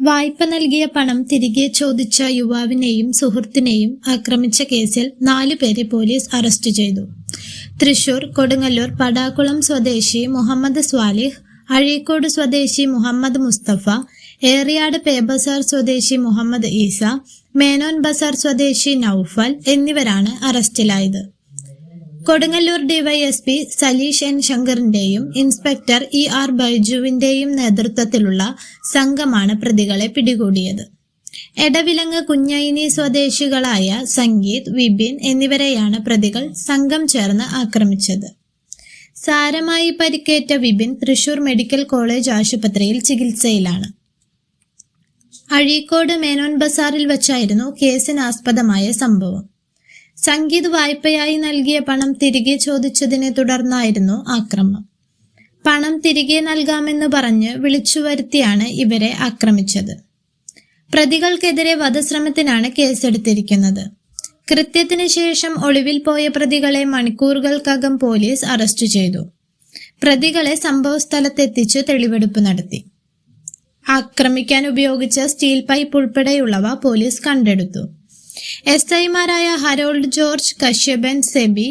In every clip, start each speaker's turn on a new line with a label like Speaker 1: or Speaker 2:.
Speaker 1: വായ്പ നൽകിയ പണം തിരികെ ചോദിച്ച യുവാവിനെയും സുഹൃത്തിനെയും ആക്രമിച്ച കേസിൽ നാലു പേരെ പോലീസ് അറസ്റ്റ് ചെയ്തു. തൃശൂർ കൊടുങ്ങല്ലൂർ പടാക്കുളം സ്വദേശി മുഹമ്മദ് സ്വാലിഹ് അഴീക്കോട് സ്വദേശി മുഹമ്മദ് മുസ്തഫ ഏറിയാട് പേബസാർ സ്വദേശി മുഹമ്മദ് ഈസ മേനോൻ ബസാർ സ്വദേശി നൌഫൽ എന്നിവരാണ് അറസ്റ്റിലായത്. കൊടുങ്ങല്ലൂർ ഡിവൈഎസ്പി സലീഷ് എൻ ശങ്കറിന്റെയും ഇൻസ്പെക്ടർ ഇ ആർ ബൈജുവിന്റെയും നേതൃത്വത്തിലുള്ള സംഘമാണ് പ്രതികളെ പിടികൂടിയത്. എടവിലങ്ങ് കുഞ്ഞൈനി സ്വദേശികളായ സംഗീത് വിപിൻ എന്നിവരെയാണ് പ്രതികൾ സംഘം ചേർന്ന് ആക്രമിച്ചത്. സാരമായി പരിക്കേറ്റ വിപിൻ തൃശൂർ മെഡിക്കൽ കോളേജ് ആശുപത്രിയിൽ ചികിത്സയിലാണ്. അഴീക്കോട് മേനോൻ ബസാറിൽ വച്ചായിരുന്നു കേസിനാസ്പദമായ സംഭവം. സംഗീത് വായ്പയായി നൽകിയ പണം തിരികെ ചോദിച്ചതിനെ തുടർന്നായിരുന്നു ആക്രമണം പണം തിരികെ നൽകാമെന്ന് പറഞ്ഞ് വിളിച്ചു വരുത്തിയാണ് ഇവരെ ആക്രമിച്ചത്. പ്രതികൾക്കെതിരെ വധശ്രമത്തിനാണ് കേസെടുത്തിരിക്കുന്നത്. കൃത്യത്തിന് ശേഷം ഒളിവിൽ പോയ പ്രതികളെ മണിക്കൂറുകൾക്കകം പോലീസ് അറസ്റ്റ് ചെയ്തു. പ്രതികളെ സംഭവസ്ഥലത്തെത്തിച്ച് തെളിവെടുപ്പ് നടത്തി. ആക്രമിക്കാൻ ഉപയോഗിച്ച സ്റ്റീൽ പൈപ്പ് ഉൾപ്പെടെയുള്ളവ പോലീസ് കണ്ടെടുത്തു. എസ് ഐമാരായ Harold George Kashyapan Sebi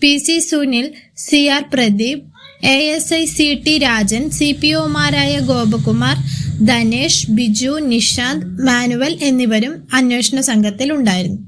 Speaker 1: P C Sunil C R Pradeep A S I C T Rajan C P ഒമാരായ Gopakumar Dhanesh Biju Nishanth Manuel എന്നിവരും അന്വേഷണ സംഘത്തിൽ ഉണ്ടായിരുന്നു